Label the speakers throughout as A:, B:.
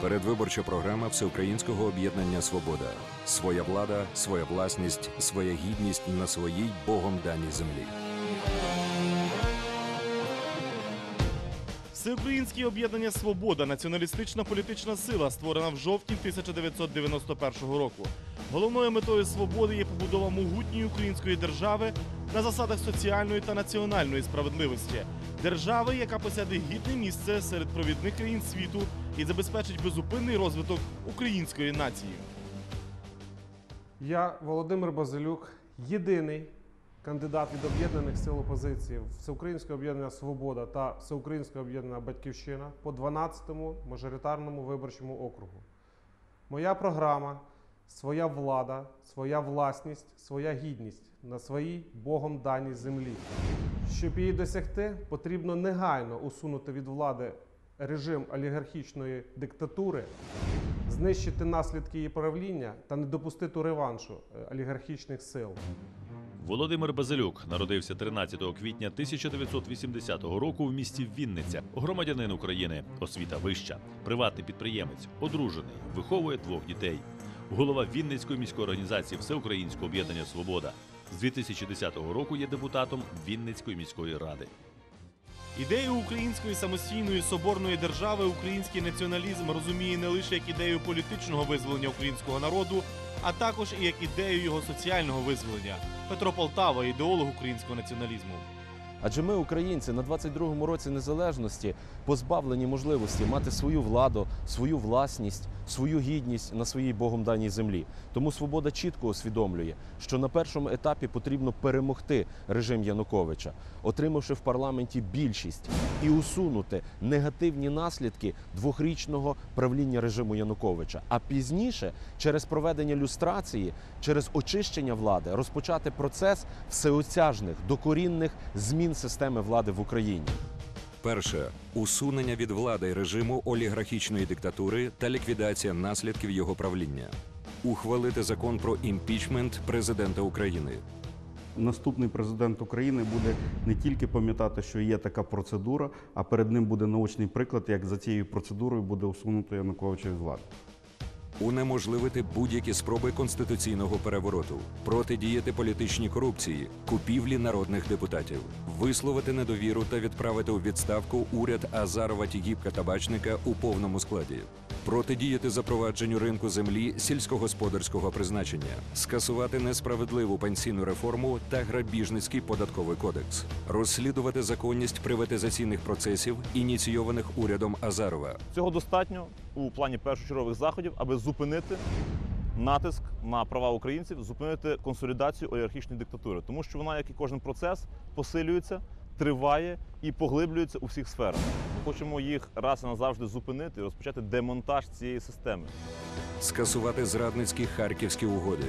A: Передвиборча програма Всеукраїнського об'єднання Свобода. Своя влада, своя власність, своя гідність на своїй Богом даній землі.
B: Всеукраїнське об'єднання Свобода націоналістична політична сила, створена в жовтні 1991 року. Головною метою свободи є побудова могутньої української держави на засадах соціальної та національної справедливості, держави, яка посяде гідне місце серед провідних країн світу і забезпечить безупинний розвиток української нації.
C: Я Володимир Базилюк, єдиний кандидат від об'єднаних сил опозиції Всеукраїнського об'єднання Свобода та Всеукраїнського об'єднання Батьківщина по 12-му мажоритарному виборчому округу. Моя програма своя влада, своя власність, своя гідність на своїй Богом даній землі. Щоб її досягти, потрібно негайно усунути від влади режим олігархічної диктатури, знищити наслідки її правління та не допустити реваншу е, олігархічних сил.
D: Володимир Базилюк народився 13 квітня 1980 року в місті Вінниця. Громадянин України, освіта вища, приватний підприємець, одружений, виховує двох дітей. Голова Вінницької міської організації Всеукраїнського об'єднання Свобода. З 2010 року є депутатом Вінницької міської ради.
B: Ідею української самостійної соборної держави український націоналізм розуміє не лише як ідею політичного визволення українського народу, а також і як ідею його соціального визволення. Петро Полтава, ідеолог українського націоналізму.
E: Адже ми, українці, на 22-му році незалежності позбавлені можливості мати свою владу, свою власність, свою гідність на своїй Богом даній землі. Тому свобода чітко усвідомлює, що на першому етапі потрібно перемогти режим Януковича, отримавши в парламенті більшість і усунути негативні наслідки двохрічного правління режиму Януковича. А пізніше, через проведення люстрації, через очищення влади, розпочати процес всеосяжних докорінних змін системи влади в Україні.
A: Перше усунення від влади режиму олігархічної диктатури та ліквідація наслідків його правління. Ухвалити закон про імпічмент президента України.
F: Наступний президент України буде не тільки пам'ятати, що є така процедура, а перед ним буде наочний приклад, як за цією процедурою буде усунуто Януковича від влади.
A: Унеможливити будь-які спроби конституційного перевороту, протидіяти політичній корупції, купівлі народних депутатів, висловити недовіру та відправити у відставку уряд Азарова Тігіпка Табачника у повному складі, протидіяти запровадженню ринку землі сільськогосподарського призначення, скасувати несправедливу пенсійну реформу та грабіжницький податковий кодекс, розслідувати законність приватизаційних процесів, ініційованих урядом Азарова.
G: Цього достатньо у плані першочергових заходів, аби зупинити натиск на права українців, зупинити консолідацію олігархічної диктатури, тому що вона, як і кожен процес, посилюється, триває і поглиблюється у всіх сферах. Ми хочемо їх раз і назавжди зупинити і розпочати демонтаж цієї системи.
A: скасувати зрадницькі харківські угоди,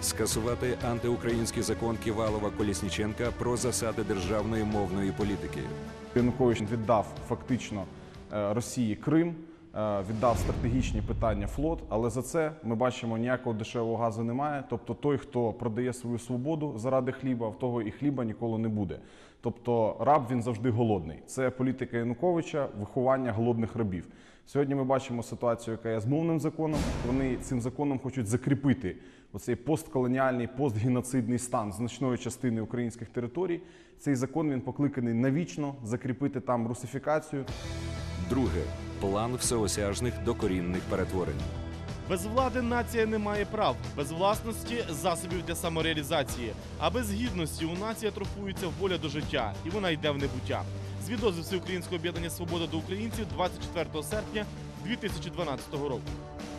A: скасувати антиукраїнський закон Ківалова Колісніченка про засади державної мовної політики,
H: Янукович віддав фактично е, Росії Крим, віддав стратегічні питання флот, але за це ми бачимо ніякого дешевого газу немає. Тобто той, хто продає свою свободу заради хліба, в того і хліба ніколи не буде. Тобто раб він завжди голодний. Це політика Януковича, виховання голодних рабів. Сьогодні ми бачимо ситуацію, яка є з мовним законом. Вони цим законом хочуть закріпити оцей постколоніальний, постгеноцидний стан значної частини українських територій. Цей закон він покликаний навічно закріпити там русифікацію.
A: друге план всеосяжних докорінних перетворень.
B: Без влади нація не має прав, без власності засобів для самореалізації, а без гідності у нації атрофується воля до життя, і вона йде в небуття. З відозвів Всеукраїнського об'єднання Свобода до українців 24 серпня 2012 року.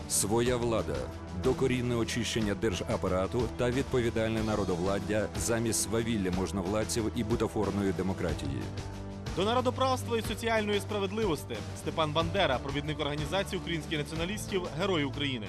A: Своя влада, докорінне очищення держапарату та відповідальне народовладдя замість свавілля можновладців і бутафорної демократії.
B: До народоправства і соціальної справедливості Степан Бандера, провідник організації українських націоналістів, Герой України.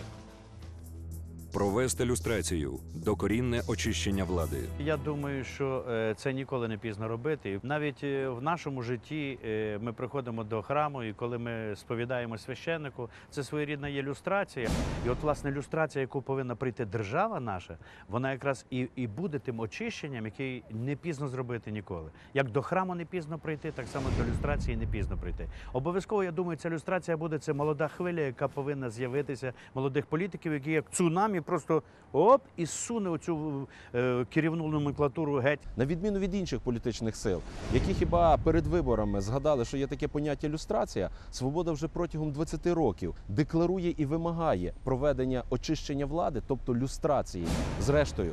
A: Провести люстрацію, докорінне очищення влади.
I: Я думаю, що е, це ніколи не пізно робити. Навіть е, в нашому житті е, ми приходимо до храму, і коли ми сповідаємо священнику, це своєрідна є люстрація. І от власне люстрація, яку повинна прийти держава наша, вона якраз і, і буде тим очищенням, який не пізно зробити ніколи. Як до храму не пізно прийти, так само до люстрації не пізно прийти. Обов'язково я думаю, ця люстрація буде це молода хвиля, яка повинна з'явитися молодих політиків, які як цунамі просто оп і суне оцю е, керівну номенклатуру геть.
E: На відміну від інших політичних сил, які хіба перед виборами згадали, що є таке поняття люстрація, свобода вже протягом 20 років декларує і вимагає проведення очищення влади, тобто люстрації. Зрештою,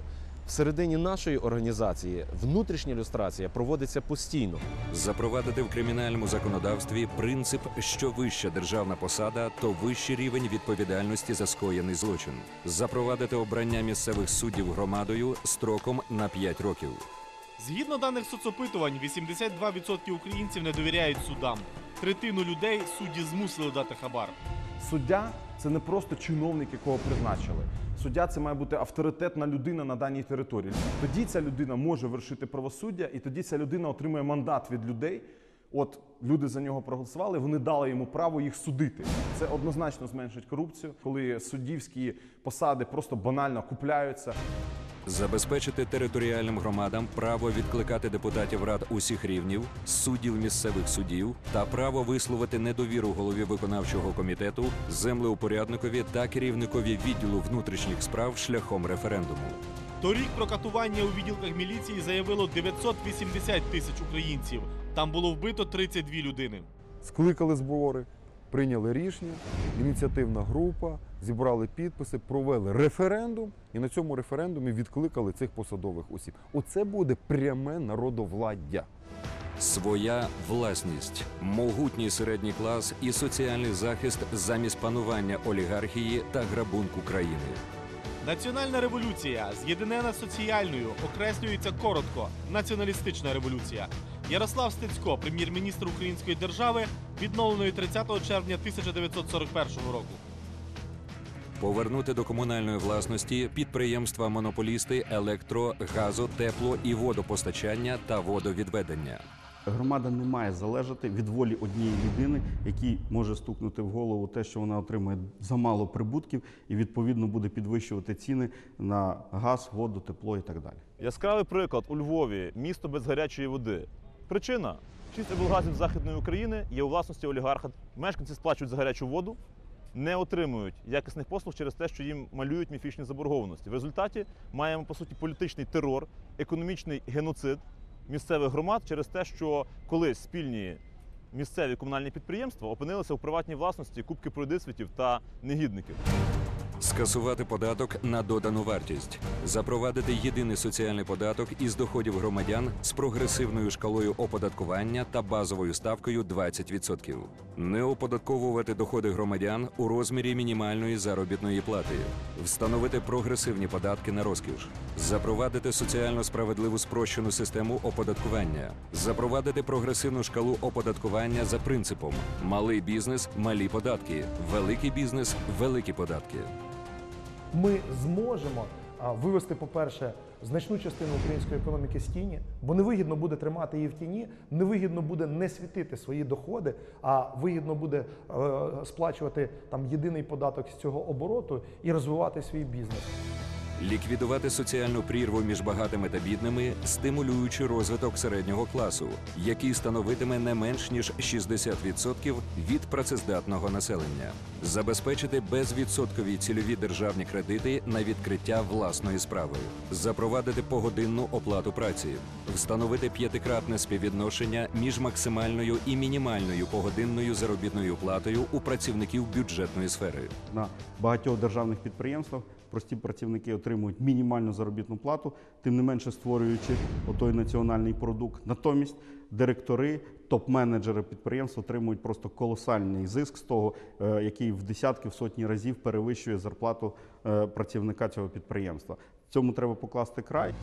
E: всередині нашої організації внутрішня люстрація проводиться постійно.
A: Запровадити в кримінальному законодавстві принцип, що вища державна посада, то вищий рівень відповідальності за скоєний злочин. Запровадити обрання місцевих суддів громадою строком на 5 років.
B: Згідно даних соцопитувань, 82% українців не довіряють судам. Третину людей судді змусили дати хабар.
H: Суддя це не просто чиновник, якого призначили. Суддя це має бути авторитетна людина на даній території. Тоді ця людина може вершити правосуддя, і тоді ця людина отримує мандат від людей. От люди за нього проголосували, вони дали йому право їх судити. Це однозначно зменшить корупцію, коли суддівські посади просто банально купляються.
A: Забезпечити територіальним громадам право відкликати депутатів рад усіх рівнів, суддів місцевих судів та право висловити недовіру голові виконавчого комітету, землеупорядникові та керівникові відділу внутрішніх справ шляхом референдуму.
B: Торік про катування у відділках міліції заявило 980 тисяч українців. Там було вбито 32 людини.
J: Скликали збори, прийняли рішення, ініціативна група, зібрали підписи, провели референдум і на цьому референдумі відкликали цих посадових осіб. Оце буде пряме народовладдя.
A: Своя власність, могутній середній клас і соціальний захист замість панування олігархії та грабунку країни.
B: Національна революція, з'єднана соціальною, окреслюється коротко націоналістична революція. Ярослав Стецько, прем'єр-міністр Української держави, відновленої 30 червня 1941 року.
A: Повернути до комунальної власності підприємства монополісти електро, газо, тепло і водопостачання та водовідведення.
F: Громада не має залежати від волі однієї людини, якій може стукнути в голову те, що вона отримує замало прибутків, і відповідно буде підвищувати ціни на газ, воду, тепло і так далі.
G: Яскравий приклад у Львові місто без гарячої води. Причина: шість облгазів Західної України є у власності олігарха. Мешканці сплачують за гарячу воду, не отримують якісних послуг через те, що їм малюють міфічні заборгованості. В результаті маємо по суті політичний терор, економічний геноцид місцевих громад через те, що колись спільні місцеві комунальні підприємства опинилися у приватній власності кубки пройдисвітів та негідників.
A: Скасувати податок на додану вартість, запровадити єдиний соціальний податок із доходів громадян з прогресивною шкалою оподаткування та базовою ставкою 20%. Не оподатковувати доходи громадян у розмірі мінімальної заробітної плати, встановити прогресивні податки на розкіш, запровадити соціально справедливу спрощену систему оподаткування, запровадити прогресивну шкалу оподаткування за принципом малий бізнес, малі податки, великий бізнес, великі податки.
K: Ми зможемо вивести, по-перше, значну частину української економіки з тіні, бо невигідно буде тримати її в тіні, невигідно буде не світити свої доходи, а вигідно буде е, сплачувати там єдиний податок з цього обороту і розвивати свій бізнес.
A: Ліквідувати соціальну прірву між багатими та бідними, стимулюючи розвиток середнього класу, який становитиме не менш ніж 60% від працездатного населення, забезпечити безвідсоткові цільові державні кредити на відкриття власної справи, запровадити погодинну оплату праці, встановити п'ятикратне співвідношення між максимальною і мінімальною погодинною заробітною платою у працівників бюджетної сфери.
F: На багатьох державних підприємствах прості працівники отримують мінімальну заробітну плату, тим не менше створюючи отой національний продукт. Натомість директори, топ-менеджери підприємств отримують просто колосальний зиск з того, е, який в десятки, в сотні разів перевищує зарплату е, працівника цього підприємства. Цьому треба покласти край.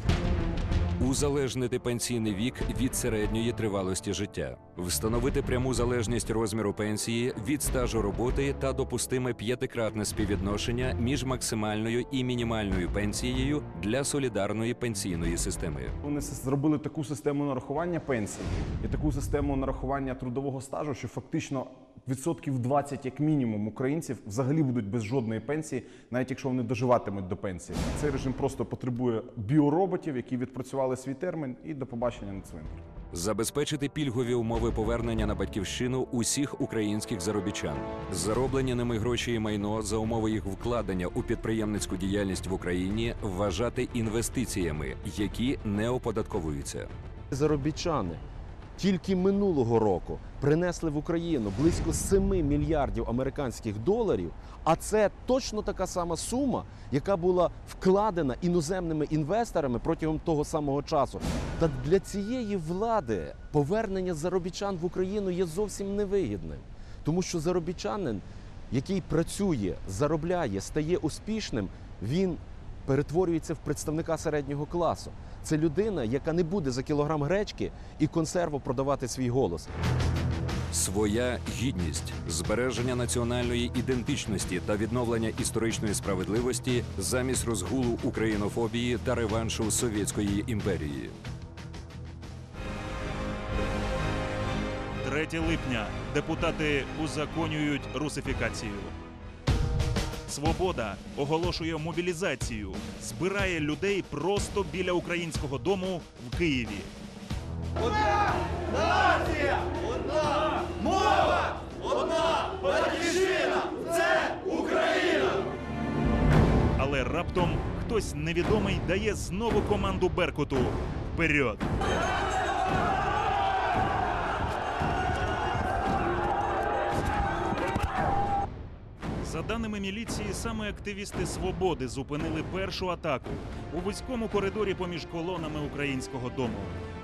A: Узалежнити пенсійний вік від середньої тривалості життя, встановити пряму залежність розміру пенсії від стажу роботи та допустиме п'ятикратне співвідношення між максимальною і мінімальною пенсією для солідарної пенсійної системи.
H: Вони зробили таку систему нарахування пенсій і таку систему нарахування трудового стажу, що фактично відсотків 20 як мінімум українців взагалі будуть без жодної пенсії, навіть якщо вони доживатимуть до пенсії. Цей режим просто потребує біороботів, які відпрацювали свій термін, і до побачення на цвинтарі.
A: Забезпечити пільгові умови повернення на батьківщину усіх українських заробітчан, зароблені ними гроші і майно за умови їх вкладення у підприємницьку діяльність в Україні вважати інвестиціями, які не оподатковуються.
E: Заробітчани тільки минулого року принесли в Україну близько 7 мільярдів американських доларів. А це точно така сама сума, яка була вкладена іноземними інвесторами протягом того самого часу. Та для цієї влади повернення заробітчан в Україну є зовсім невигідним, тому що заробітчанин, який працює, заробляє, стає успішним, він перетворюється в представника середнього класу. Це людина, яка не буде за кілограм гречки і консерву продавати свій голос.
A: Своя гідність, збереження національної ідентичності та відновлення історичної справедливості замість розгулу українофобії та реваншу совєтської імперії.
L: 3 липня депутати узаконюють русифікацію. Свобода оголошує мобілізацію, збирає людей просто біля українського дому в Києві. Одна! Нація, одна! Мова, одна! Батьківщина – це Україна. Але раптом хтось невідомий дає знову команду Беркуту. Вперед. За даними міліції, саме активісти свободи зупинили першу атаку у вузькому коридорі поміж колонами українського дому.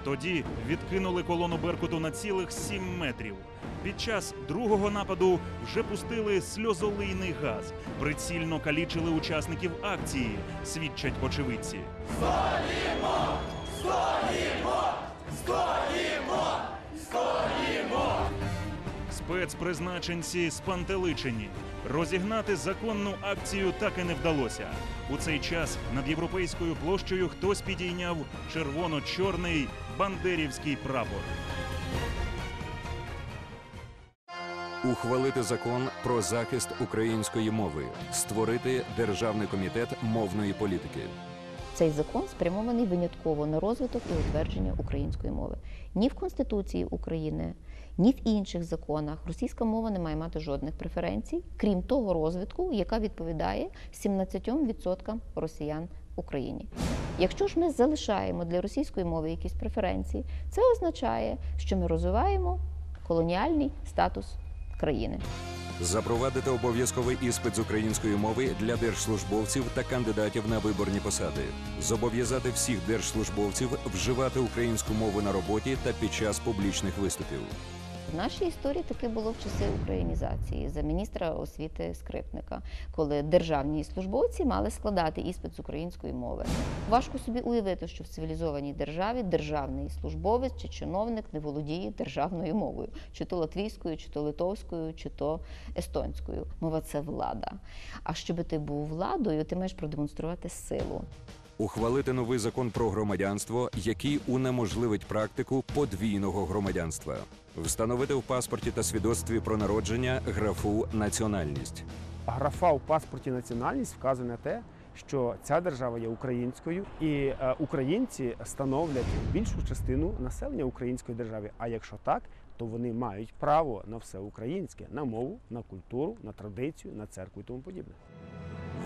L: Тоді відкинули колону Беркуту на цілих 7 метрів. Під час другого нападу вже пустили сльозолийний газ, прицільно калічили учасників акції, свідчать очевидці. Стоїмо! Стоїмо! Стоїмо! Стоїмо! Спецпризначенці спантеличені. Розігнати законну акцію так і не вдалося. У цей час над європейською площею хтось підійняв червоно-чорний бандерівський прапор.
A: Ухвалити закон про захист української мови, створити державний комітет мовної політики.
M: Цей закон спрямований винятково на розвиток і утвердження української мови. Ні в Конституції України, ні в інших законах російська мова не має мати жодних преференцій, крім того розвитку, яка відповідає 17% росіян в Україні. Якщо ж ми залишаємо для російської мови якісь преференції, це означає, що ми розвиваємо колоніальний статус країни.
A: Запровадити обов'язковий іспит з української мови для держслужбовців та кандидатів на виборні посади, зобов'язати всіх держслужбовців вживати українську мову на роботі та під час публічних виступів.
M: В нашій історії таке було в часи українізації за міністра освіти Скрипника, коли державні службовці мали складати іспит з української мови. Важко собі уявити, що в цивілізованій державі державний службовець чи чиновник не володіє державною мовою, чи то латвійською, чи то литовською, чи то естонською. Мова це влада. А щоб ти був владою, ти маєш продемонструвати силу.
A: Ухвалити новий закон про громадянство, який унеможливить практику подвійного громадянства, встановити в паспорті та свідоцтві про народження графу національність.
N: Графа у паспорті національність вказує на те, що ця держава є українською, і е, українці становлять більшу частину населення української держави. А якщо так, то вони мають право на все українське, на мову, на культуру, на традицію, на церкву і тому подібне.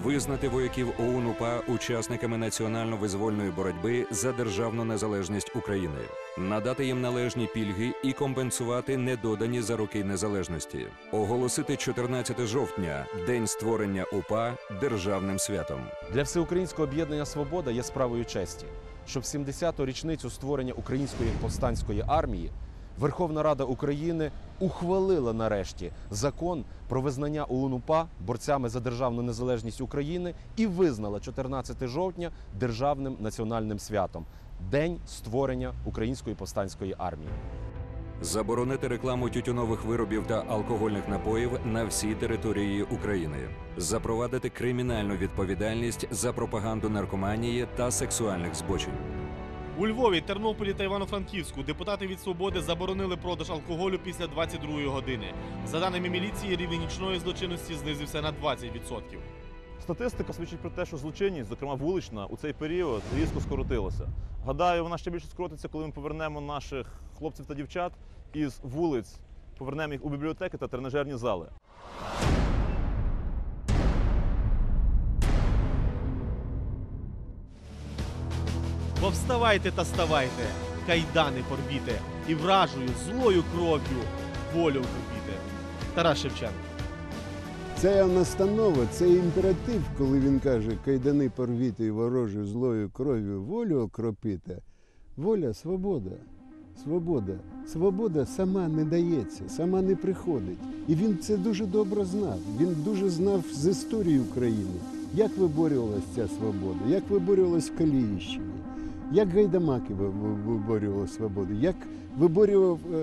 A: Визнати вояків ОУН УПА учасниками національно-визвольної боротьби за державну незалежність України, надати їм належні пільги і компенсувати недодані за роки незалежності, оголосити 14 жовтня, день створення УПА державним святом.
E: Для всеукраїнського об'єднання Свобода є справою честі, щоб 70-ту річницю створення української повстанської армії Верховна Рада України ухвалила нарешті закон про визнання ОУН-УПА борцями за державну незалежність України і визнала 14 жовтня державним національним святом День створення української повстанської армії.
A: Заборонити рекламу тютюнових виробів та алкогольних напоїв на всій території України. Запровадити кримінальну відповідальність за пропаганду наркоманії та сексуальних збочень.
B: У Львові, Тернополі та Івано-Франківську депутати від свободи заборонили продаж алкоголю після 22-ї години. За даними міліції, рівень нічної злочинності знизився на 20%.
G: Статистика свідчить про те, що злочинність, зокрема вулична, у цей період різко скоротилася. Гадаю, вона ще більше скоротиться, коли ми повернемо наших хлопців та дівчат із вулиць, повернемо їх у бібліотеки та тренажерні зали.
B: Повставайте та ставайте, кайдани порвіте, і вражою злою кров'ю волю вкупіте. Тарас Шевченко.
O: Це настанова, це імператив, коли він каже, кайдани порвіти і ворожою злою кров'ю волю окропіте. Воля свобода. Свобода. Свобода сама не дається, сама не приходить. І він це дуже добре знав. Він дуже знав з історії України, як виборювалася ця свобода, як виборювалась в Каліївщині, як гайдамаки ви- ви- виборювали свободу, як виборював е,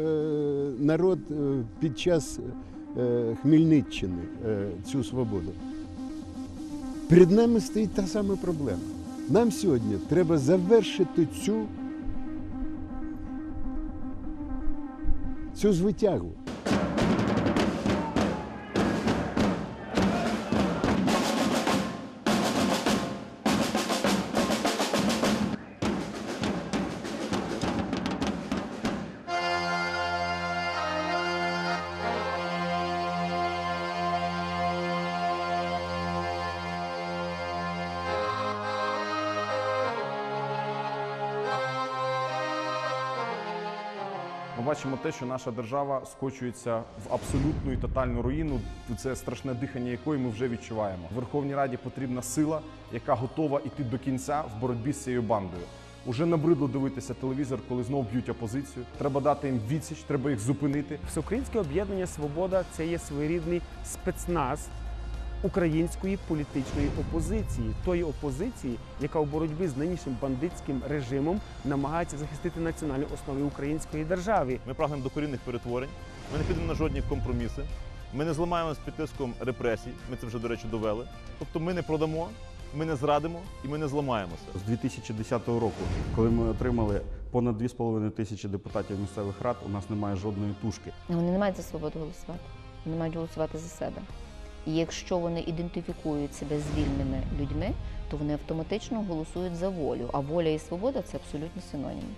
O: народ е, під час е, Хмельниччини цю свободу. Перед нами стоїть та сама проблема. Нам сьогодні треба завершити цю, цю звитягу.
H: Бачимо те, що наша держава скочується в абсолютну і тотальну руїну. Це страшне дихання, якої ми вже відчуваємо. Верховній Раді потрібна сила, яка готова йти до кінця в боротьбі з цією бандою. Уже набридло дивитися телевізор, коли знову б'ють опозицію. Треба дати їм відсіч, треба їх зупинити.
N: Всеукраїнське об'єднання Свобода це є своєрідний спецназ української політичної опозиції, тої опозиції, яка у боротьбі з нинішнім бандитським режимом намагається захистити національні основи української держави.
G: Ми прагнемо до корінних перетворень. Ми не підемо на жодні компроміси. Ми не зламаємося під тиском репресій. Ми це вже, до речі, довели. Тобто ми не продамо, ми не зрадимо і ми не зламаємося.
F: З 2010 року, коли ми отримали понад 2,5 тисячі депутатів місцевих рад, у нас немає жодної тушки.
M: Вони не мають за свободу голосувати. Вони мають голосувати за себе. І якщо вони ідентифікують себе з вільними людьми, то вони автоматично голосують за волю. А воля і свобода це абсолютно синоніми.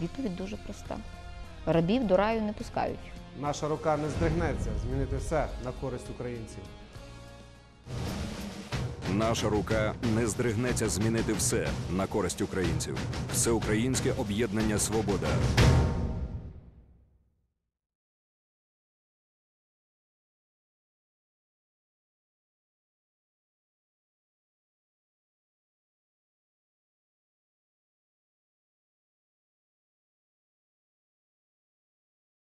M: Відповідь дуже проста: рабів до раю не пускають.
C: Наша рука не здригнеться змінити все на користь українців.
A: Наша рука не здригнеться змінити все на користь українців. Всеукраїнське об'єднання Свобода.